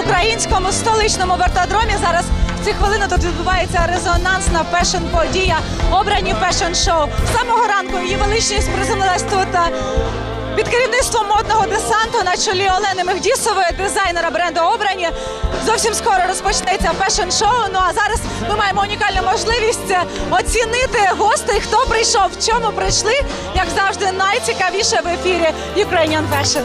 українському столичному вертодромі. Зараз в ці хвилини тут відбувається резонансна фешн-подія, обрані фешн-шоу. З самого ранку її величність приземлилась тут. е, Під керівництвом модного десанту на чолі Олени Мехдісової, дизайнера бренду обрані. Зовсім скоро розпочнеться фешн-шоу. Ну а зараз ми маємо унікальну можливість е, оцінити гостей, хто прийшов, в чому прийшли. Як завжди, найцікавіше в ефірі Ukrainian Fashion.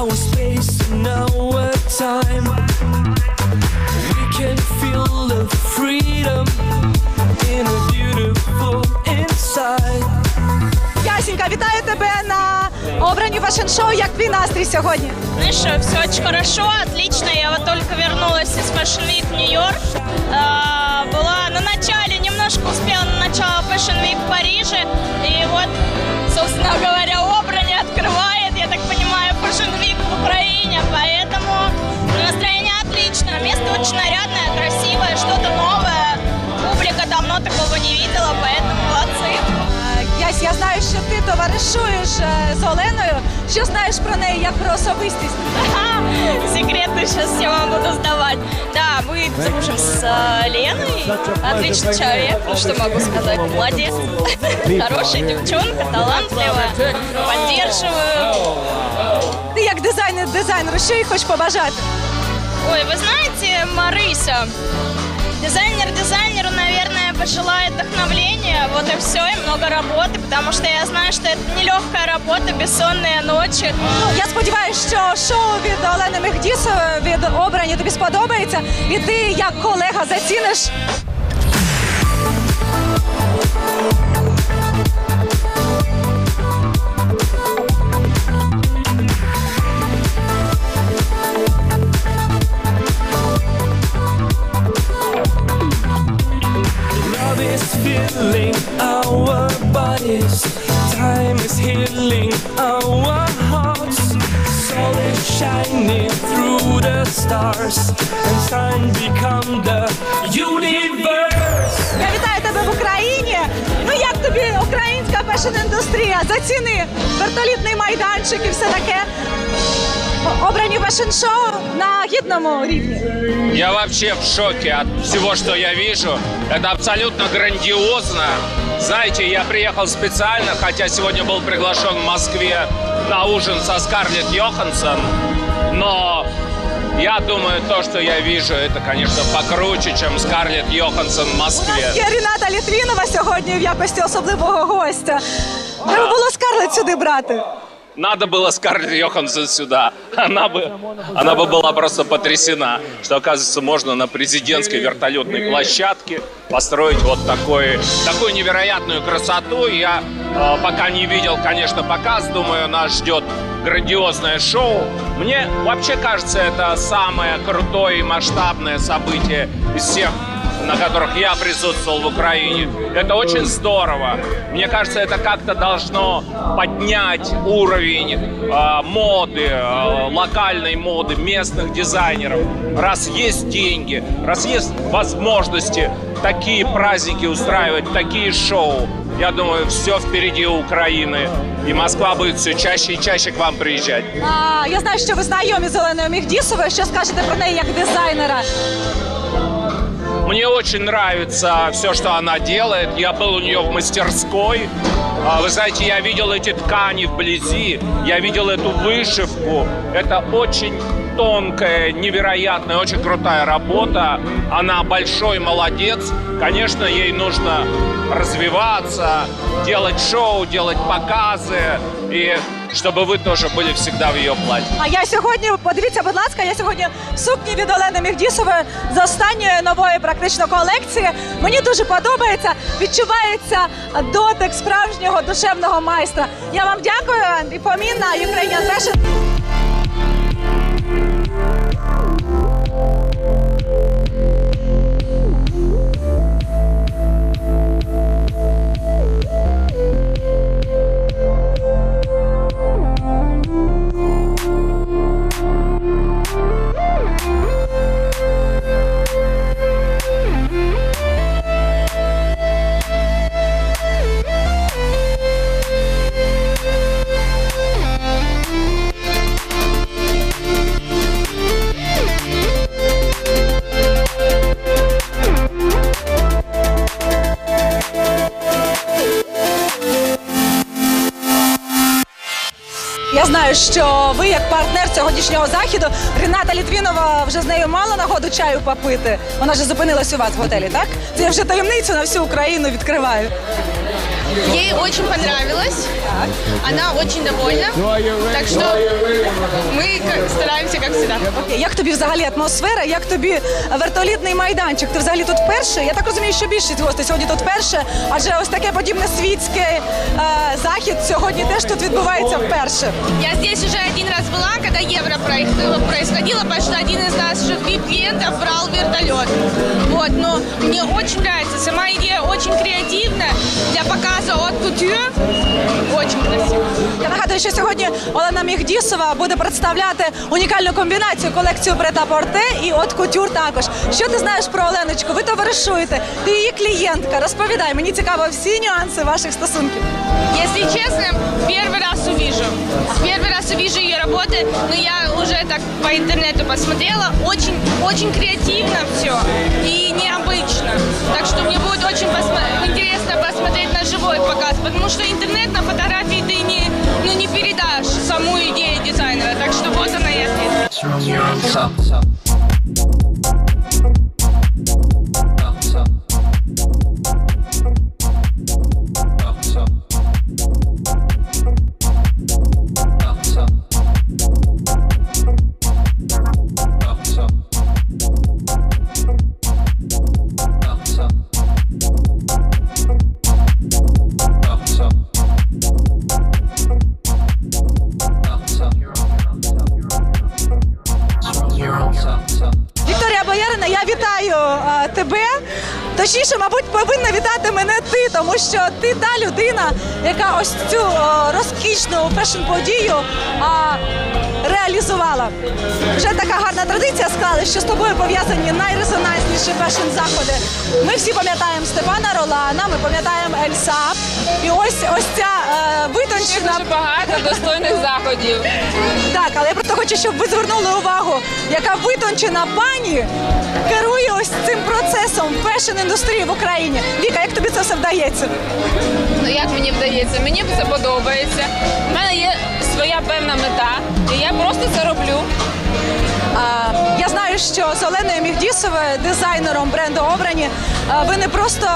our space and our time. We can feel the freedom in a beautiful inside. Ясінька, вітаю тебе на обрані фешн-шоу. Як твій настрій сьогодні? Знаешь, все очень хорошо, отлично. Я вот только вернулась из Fashion Week в Нью-Йорк. А, Была на начале, немножко успела на начало Fashion Week в Париже. И вот, собственно говоря, Обрани открывает, я так понимаю, Fashion Week в Украине. Поэтому настроение отлично. Место очень нарядное, красивое, что-то новое. Публика давно такого не видела, поэтому молодцы. Е, Ясь, я знаю, що ти товаришуєш е, з Оленою. Що знаєш про неї як про особистість? Ага, Секреты сейчас все вам буду сдавать. Да, мы дружим с э, Леной. Отличный человек, ну что могу сказать, молодец. Хорошая девчонка, талантливая. Поддерживаю. Ти як дизайнер дизайнеру, що їй хочеш побажати? Ой, вы знаете, Марыся, дизайнер дизайнеру, наверное, пожелает вдохновения, вот и все, и много работы, потому что я знаю, что это нелегкая работа, бессонные ночи. Ну, я сподіваюся, що шоу від Олени Мехдісової від обрані тобі сподобається, і ти як колега заціниш. is filling our bodies. Time is healing our hearts. Soul is shining through the stars. And time become the universe. Я вітаю тебе в Україні. Ну як тобі українська фешн-індустрія? Заціни вертолітний майданчик і все таке. Обрані фешн-шоу на гідному рівні. Я вообще в шоке от всего, что я вижу. Это абсолютно грандиозно. Знаете, я приехал специально, хотя сегодня был приглашен в Москве на ужин со Скарлетт Йоханссон. Но я думаю, то, что я вижу, это, конечно, покруче, чем Скарлетт Йоханссон в У Москве. нас є Ріната Літвінова сьогодні в якості особливого гостя. Треба було Скарлет сюди брати. Надо было Скарлетт Йоханссон сюда. Она бы, она бы была просто потрясена, что, оказывается, можно на президентской вертолетной площадке построить вот такой, такую невероятную красоту. Я э, пока не видел, конечно, показ. Думаю, нас ждет грандиозное шоу. Мне вообще кажется, это самое крутое и масштабное событие из всех на которых я присутствовал в Украине. Это очень здорово. Мне кажется, это как-то должно поднять уровень э, моды, э, локальной моды, местных дизайнеров. Раз есть деньги, раз есть возможности такие праздники устраивать, такие шоу, я думаю, все впереди у Украины. И Москва будет все чаще и чаще к вам приезжать. А, я знаю, що ви знайомі з Оленою Міхдісовою. Що скажете про неї як дизайнера? Мне очень нравится все, что она делает. Я был у нее в мастерской. А, Вы знаете, я видел эти ткани вблизи, я видел эту вышивку. Это очень тонкая, невероятная, очень крутая работа. Она большой молодец. Конечно, ей нужно развиваться, делать шоу, делать показы. И чтобы вы тоже были всегда в ее платье. А я сьогодні, подивіться, будь ласка, я сьогодні в сукні від Олени Міхдісової з останньої нової практично колекції. Мені дуже подобається, відчувається дотик справжнього душевного майстра. Я вам дякую і помінна Ukrainian Fashion. Що ви як партнер сьогоднішнього заходу. Рената Літвінова вже з нею мала нагоду чаю попити. Вона ж зупинилась у вас в готелі, так? Це я вже таємницю на всю Україну відкриваю. Ей очень понравилось. Она очень довольна. Так что мы как- стараемся, как всегда. Окей, як тобі взагалі атмосфера? Як тобі вертолітний майданчик? Ти взагалі тут перший? Я так розумію, що більшість гостей сьогодні тут перше, адже ось таке подібне світське е, захід сьогодні теж тут відбувається вперше. Я здесь уже один раз когда Евро проих- происходило, потому один из наших VIP-клиентов брал вертолет. Вот, но мне очень нравится. Сама идея очень креативная. Для показа от кутюр очень красиво. Я нагадую, що сьогодні Олена Міхдісова буде представляти унікальну комбінацію колекцію Брета Порте і от кутюр також. Що ти знаєш про Оленочку? Ви товаришуєте, ти її клієнтка. Розповідай, мені цікаво всі нюанси ваших стосунків. Если честно, первый раз увижу. Первый раз увижу ее работы, но я уже так по интернету посмотрела. Очень, очень креативно все и необычно. Так что мне будет очень посмо- интересно посмотреть на живой показ, потому что интернет на фотографии ты не, ну, не передашь саму идею дизайнера. Так что вот она я здесь. Ти та людина, яка ось цю розкішну фешн-подію а, реалізувала. Вже така гарна традиція склалась, що з тобою пов'язані найрезонансніші фешн-заходи. Ми всі пам'ятаємо Степана Ролана, ми пам'ятаємо Ельсап. І ось ось ця е, витончена Дуже багато достойних заходів. так, але я просто хочу, щоб ви звернули увагу, яка витончена пані керує ось цим процесом фешн-індустрії в Україні. Віка, як тобі це все вдається? Ну як мені вдається? Мені це подобається. У мене є своя певна мета, і я просто це роблю. Я знаю, що з Оленою Мігдісовою, дизайнером бренду обрані, ви не просто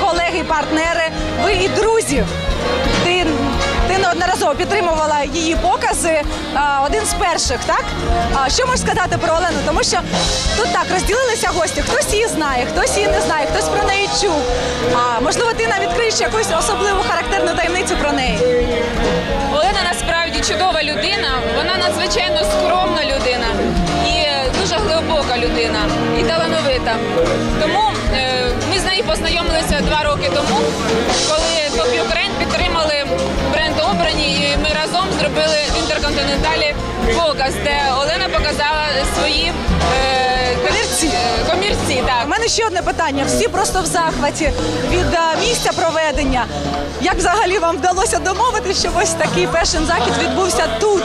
колеги, партнери, ви і друзі. Ти, ти неодноразово підтримувала її покази. один з перших, так? Що можеш сказати про Олену? Тому що тут так розділилися гості. Хтось її знає, хтось її не знає, хтось про неї чув. Можливо, ти навіть відкриєш якусь особливу характерну таємницю про неї. Насправді чудова людина, вона надзвичайно скромна людина і дуже глибока людина, і талановита. Тому е, ми з нею познайомилися два роки тому, коли Top Ukraine підтримали бренд обрані, і ми разом зробили в інтерконтиненталі показ, де Олена показала свої е. Так. У мене ще одне питання. Всі просто в захваті від е, місця проведення. Як взагалі вам вдалося домовити, щоб ось такий фешн-захід відбувся тут?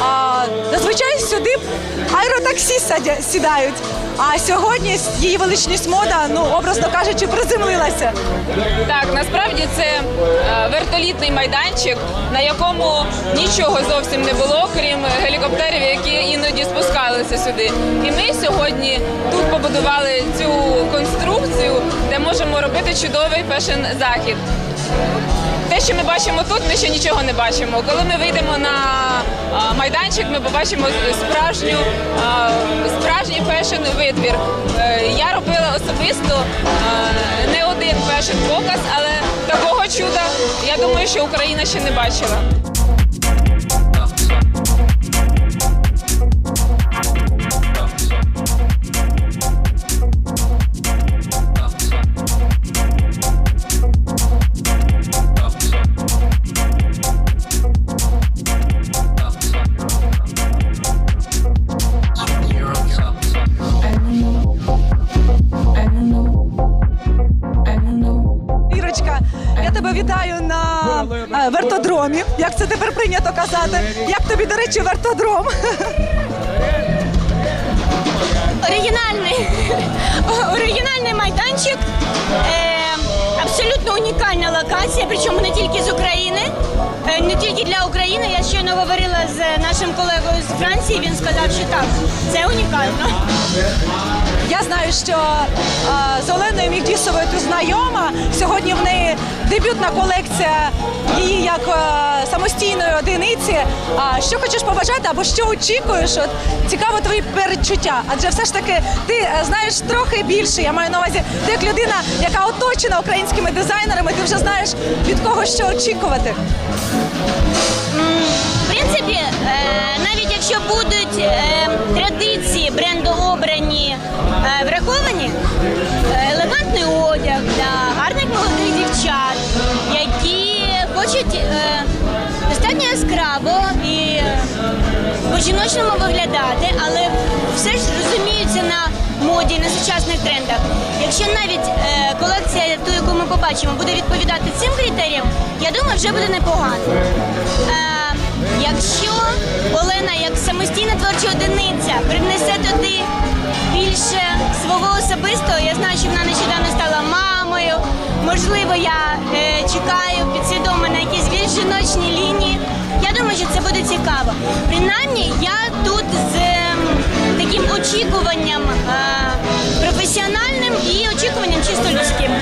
А, зазвичай сюди аеротаксі садя- сідають. А сьогодні її величність мода, ну образно кажучи, приземлилася. Так, насправді це е, вертолітний майданчик, на якому нічого зовсім не було, крім гелікоптерів, які іноді спускалися сюди. І ми сьогодні тут побудували цю конструкцію, де можемо робити чудовий фешн-захід. Те, що ми бачимо тут, ми ще нічого не бачимо. Коли ми вийдемо на майданчик, ми побачимо справжню, справжній фешн-витвір. Е, Я робила особисто не один фешн-показ, але такого чуда, я думаю, що Україна ще не бачила. Тепер прийнято казати? Як тобі, до речі, вертодром? Оригінальний, оригінальний майданчик. Е, абсолютно унікальна локація, причому не тільки з України, України. Я щойно говорила з нашим колегою з Франції. Він сказав, що так, це унікально. Я знаю, що е, з Оленою Мігдісовою ти знайома. Сьогодні в неї дебютна колекція її як е, самостійної одиниці. А що хочеш побажати або що очікуєш? От цікаво твої передчуття. Адже все ж таки ти е, знаєш трохи більше. Я маю на увазі, ти як людина, яка оточена українськими дизайнерами, ти вже знаєш від кого що очікувати. Якщо будуть е, традиції бренду обрані е, враховані, е, елегантний одяг для гарних молодих дівчат, які хочуть е, достатньо яскраво і по-жіночному виглядати, але все ж розуміються на моді, на сучасних трендах. Якщо навіть е, колекція, ту, яку ми побачимо, буде відповідати цим критеріям, я думаю, вже буде непогано. Е, якщо Олена як самостійна творча одиниця привнесе туди більше свого особистого, я знаю, що вона нещодавно стала мамою. Можливо, я е, чекаю підсвідомо на якісь більш жіночні лінії. Я думаю, що це буде цікаво. Принаймні, я тут з таким очікуванням е, професіональним і очікуванням чисто людським.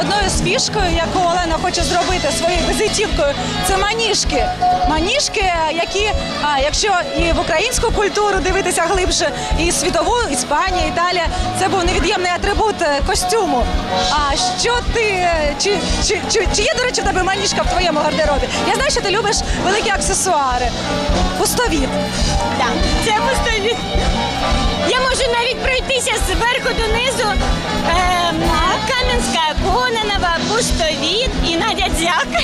Одною з фішкою, яку Олена хоче зробити своєю візитівкою, це маніжки. Маніжки, які, якщо і в українську культуру дивитися глибше, і світову, Іспанія, Італія, це був невід'ємний атрибут е, костюму. А що ти е, чи, чи, чи, чи є, до речі, в тебе манішка в твоєму гардеробі? Я знаю, що ти любиш великі аксесуари. Пустовіт. Да, це пустові. Я можу навіть пройтися зверху донизу. Е, Кам'янська, Кононова, Пустовіт і Надя Дзяк.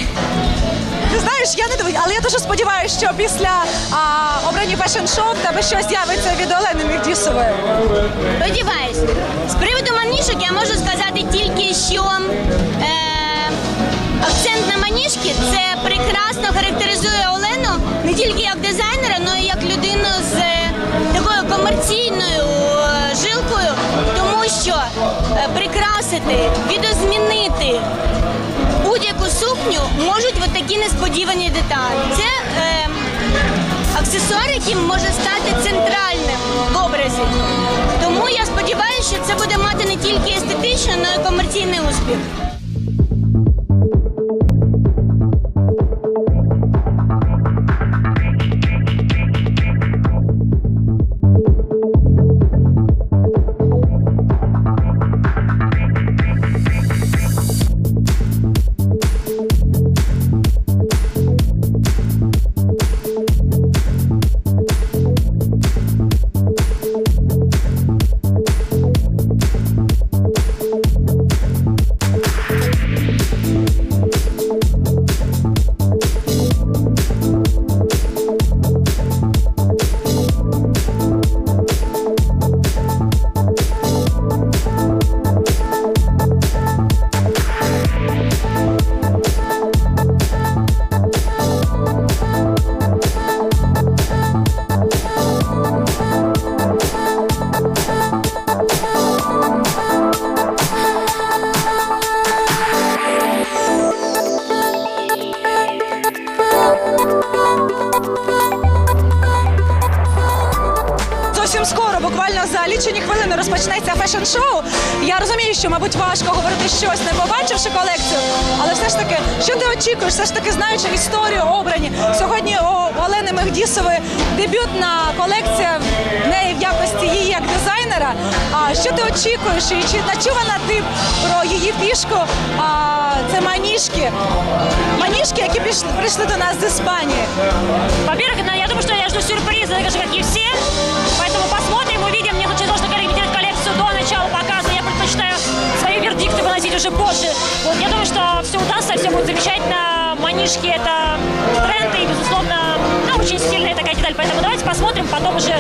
Ти знаєш, я не дивлюсь, але я дуже сподіваюся, що після а, обрані фешн-шоу в тебе щось з'явиться від Олени Мігдісової. Сподіваюсь. З приводу маніжок я можу сказати тільки, що е, акцент на маніжки це прекрасно характеризує Олену не тільки як дизайнера, але й як людину з е, такою комерційною е, жилкою, тому що е, прикрасити, відозмінити будь-яку сукню можуть от такі несподівані деталі. Це е, аксесуар, яким може стати центральним в образі. Тому я сподіваюся, що це буде мати не тільки естетичний, але й комерційний успіх. очікуєш? І чи начувана ти про її фішку? А, це маніжки. Маніжки, які пішли, прийшли до нас з Іспанії. Во-первых, ну, я думаю, что я жду сюрприза, так же, как и все. Поэтому посмотрим, увидим. Мне очень сложно корректировать коллекцию до начала показа. Я предпочитаю свои вердикты выносить уже позже. Вот, я думаю, что все удастся, все будет замечательно. Манишки — это тренд и, безусловно, ну, очень стильная такая деталь. Поэтому давайте посмотрим, потом уже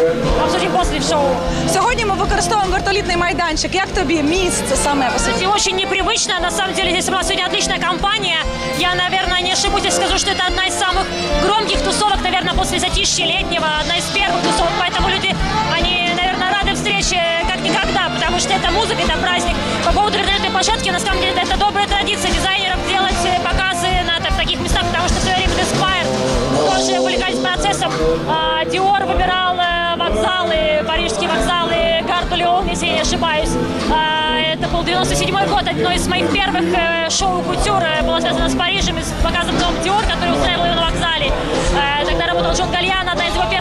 обсудим после шоу. Сьогодні ми використовуємо вертолітний майданчик. Як тобі місце саме по собі? Кстати, очень непривычно. На самом деле здесь у нас сегодня отличная компания. Я, наверное, не ошибусь, если скажу, что это одна из самых громких тусовок, наверное, после затишья летнего, одна из первых тусовок. Поэтому люди, они, наверное, рады встрече как никогда, потому что это музыка, это праздник. По поводу вертолетной площадке, на самом деле, это добрая традиция дизайнеров делать э, таких местах, потому что в свое время Inspired тоже увлекались процессом. А, Dior выбирал э, вокзалы, парижские вокзалы, Гарду Леон, если я не ошибаюсь. А, Это был 97 год, одно из моих первых э, шоу «Кутюр» э, было связано с Парижем и с показом дом Dior, который устраивал его на вокзале. Тогда работал Джон Гальян, одна из его первых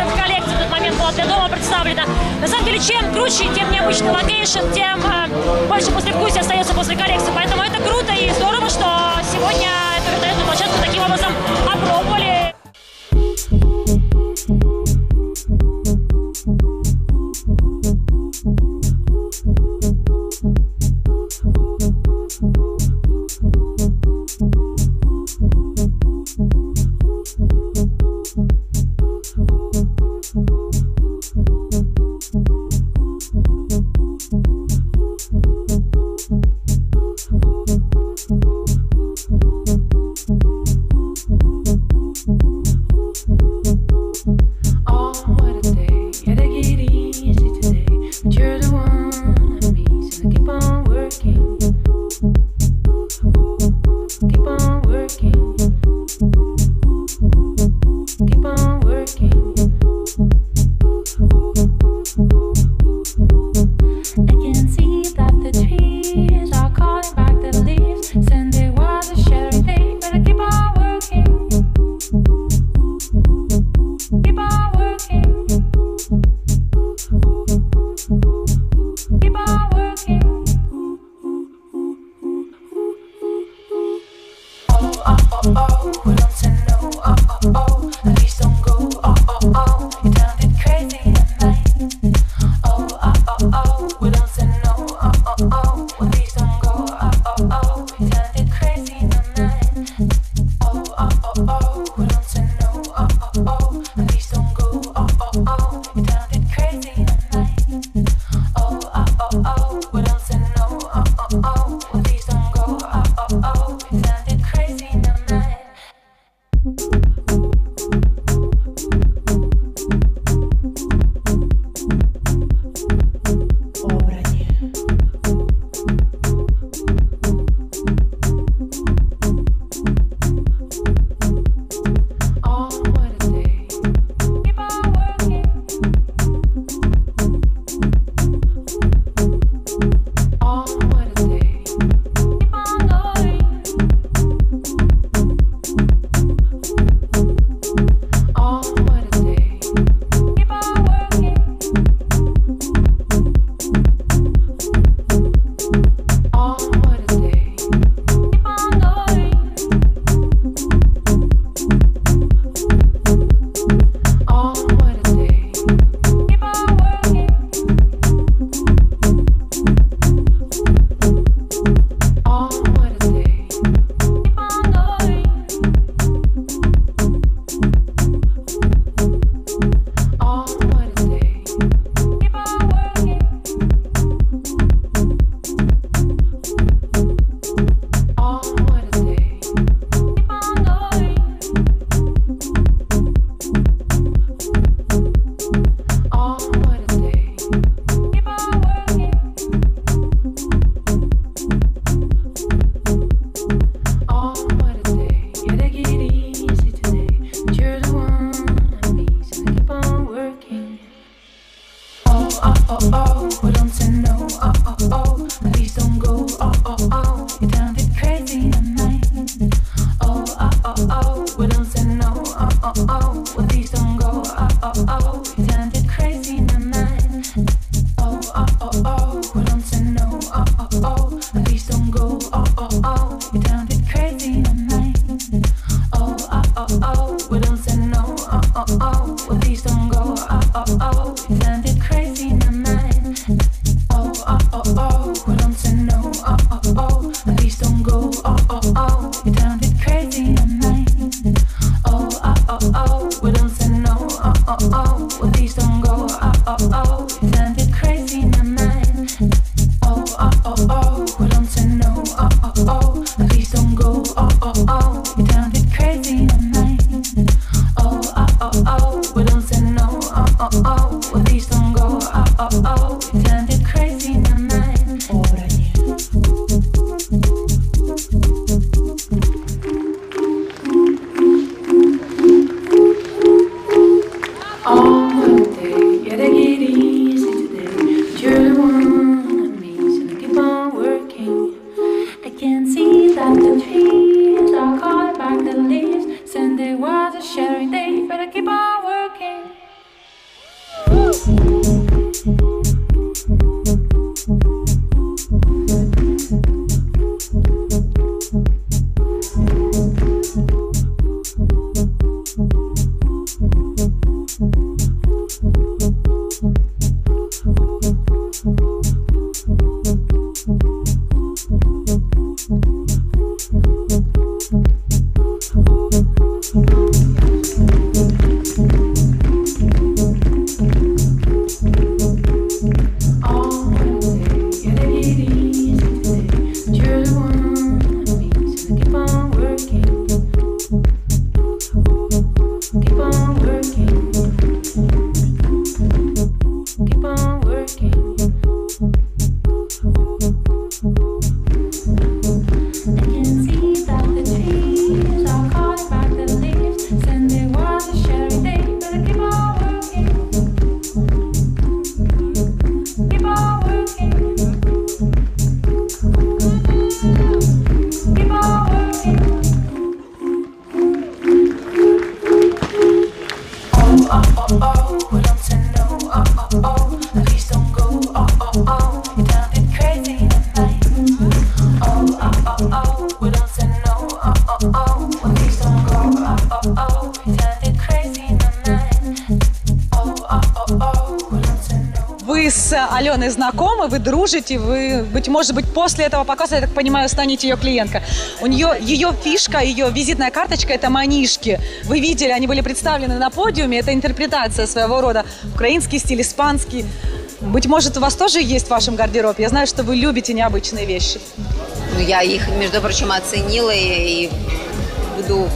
для дома представлена. На самом деле, чем круче, тем необычный локейшн, тем э, больше послевкусия остается после коллекции. Поэтому это круто и здорово, что сегодня эту вертолетную площадку таким образом опробовали. Аленой знакомы, вы дружите, вы, быть может быть, после этого показа, я так понимаю, станете ее клиенткой. У нее ее фишка, ее визитная карточка – это манишки. Вы видели, они были представлены на подиуме, это интерпретация своего рода. Украинский стиль, испанский. Быть может, у вас тоже есть в вашем гардеробе? Я знаю, что вы любите необычные вещи. Ну, я их, между прочим, оценила и, и буду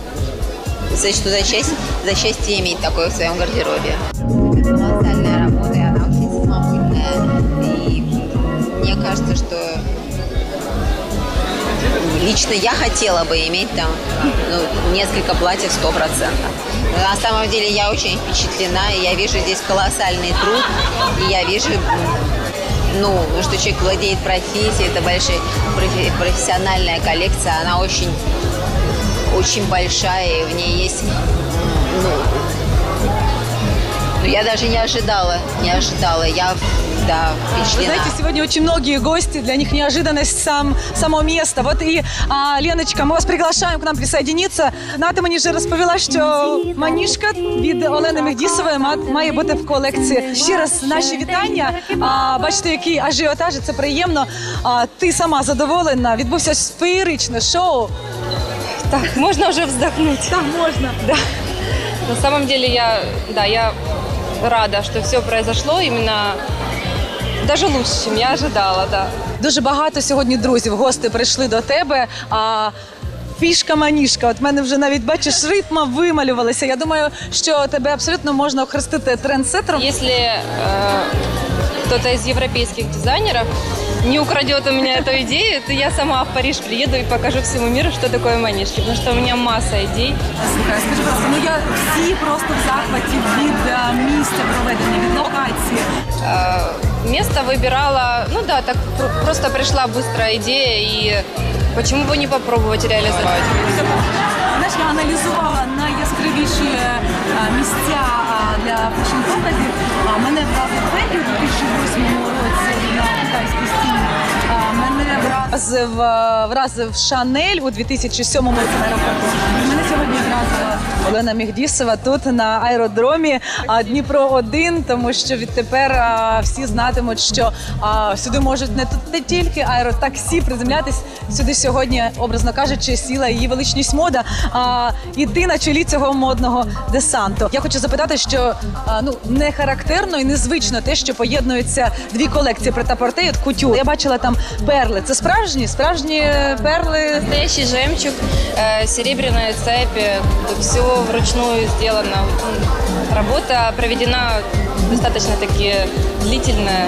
сочту за счастье, за счастье иметь такое в своем гардеробе. Кажется, что лично я хотела бы иметь там ну, несколько платьев сто процентов. На самом деле я очень впечатлена, и я вижу здесь колоссальный труд, и я вижу ну, что человек владеет профессией, это большая профи- профессиональная коллекция, она очень, очень большая, и в ней есть, ну, ну, я даже не ожидала, не ожидала, я, да, Вы знаете, сегодня очень многие гости, для них неожиданность сам, само место. Вот и, а, Леночка, ми вас приглашаємо к нам присоединитися. Ната мені вже розповіла, що манішка від Олени Мегдісової ма- має бути в колекції. Ще раз наші вітання. А, бачите, який ажіотаж, і це приємно. А, ти сама задоволена. Відбувся феєричне шоу. Так, можно уже вздохнуть. Так можна. Да. На самом деле я, да, я рада, что все произошло именно даже лучше, чем я ожидала, да. Дуже багато сьогодні друзів, гості прийшли до тебе. А фішка маніжка. От мене вже навіть бачиш, ритма вималювалися. Я думаю, що тебе абсолютно можна охрестити трендсеттером. Если э, кто-то из европейских дизайнеров не украдет у меня эту идею, то я сама в Париж приеду и покажу всему миру, что такое манишки. Потому что у меня масса идей. Слухай, скажи, ласка, ну я всі просто в захваті від е, місця проведення, від локації. Э, место выбирала, ну да, так пр- просто пришла быстрая идея, и почему бы не попробовать реализовать. Знаєш, я аналізувала найяскравіші е, місця е, для фешн-показів. А мене вразив Фегі у 2008 році на китайській стіні. Мене вразив, вразив Шанель у 2007 році на аеропорту. Мене сьогодні вразила Олена Мігдісова тут на аеродромі Дніпро 1 тому що відтепер всі знатимуть, що сюди можуть не не тільки аеротаксі приземлятись. Сюди сьогодні, образно кажучи, сіла її величність мода. А, і на чолі цього модного десанту. Я хочу запитати, що ну не характерно і незвично те, що поєднуються дві колекції претапорте і кутюр. Я бачила там перли. Це справжні, справжні перли. Настоящий жемчуг, э, серебряная цепь, все вручную сделано. М, Работа проведена достаточно таки длительная.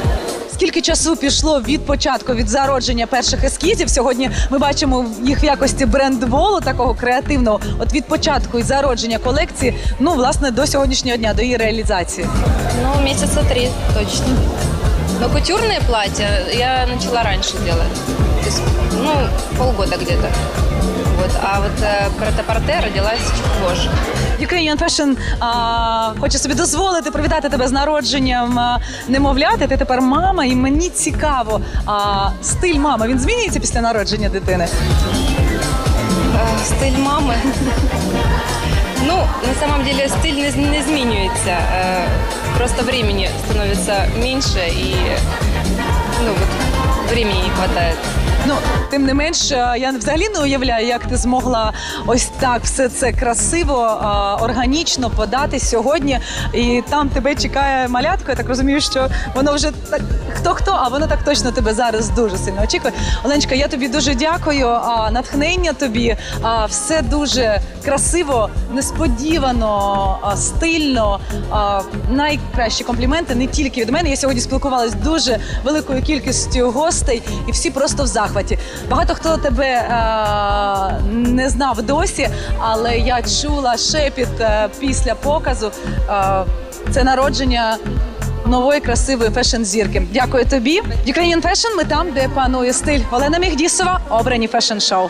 Скільки часу пішло від початку, від зародження перших ескізів? Сьогодні ми бачимо їх в якості брендволу, такого креативного. От від початку і зародження колекції, ну власне до сьогоднішнього дня, до її реалізації. Ну, месяца три точно. Но кутюрные платья я начала раньше делать. То есть, ну, полгода где-то. Вот. А вот э, претапорте родилась чуть позже. Ukrainian Fashion а, хоче собі дозволити привітати тебе з народженням а, немовляти. Ти тепер мама, і мені цікаво. А, стиль мами він змінюється після народження дитини. Э, стиль мамы. Ну, на самом деле стиль не, не змінюється. Э, Просто времени становится меньше и ну, вот, времени не хватает. Ну, тим не менш, е, я взагалі не уявляю, як ти змогла ось так все це красиво, е, органічно подати сьогодні. І там тебе чекає малятко. Я так розумію, що воно вже так хто хто, а воно так точно тебе зараз дуже сильно очікує. Оленочка, я тобі дуже дякую. Натхнення тобі. Все дуже красиво, несподівано, стильно. Найкращі компліменти не тільки від мене. Я сьогодні спілкувалася з дуже великою кількістю гостей, і всі просто в захваті. Багато хто тебе е, не знав досі, але я чула шепіт е, після показу. Е, це народження. Нової красивої фешн-зірки. Дякую тобі. Ukrainian Fashion ми там, де панує стиль. Олена Мігдісова, обрані фешн-шоу.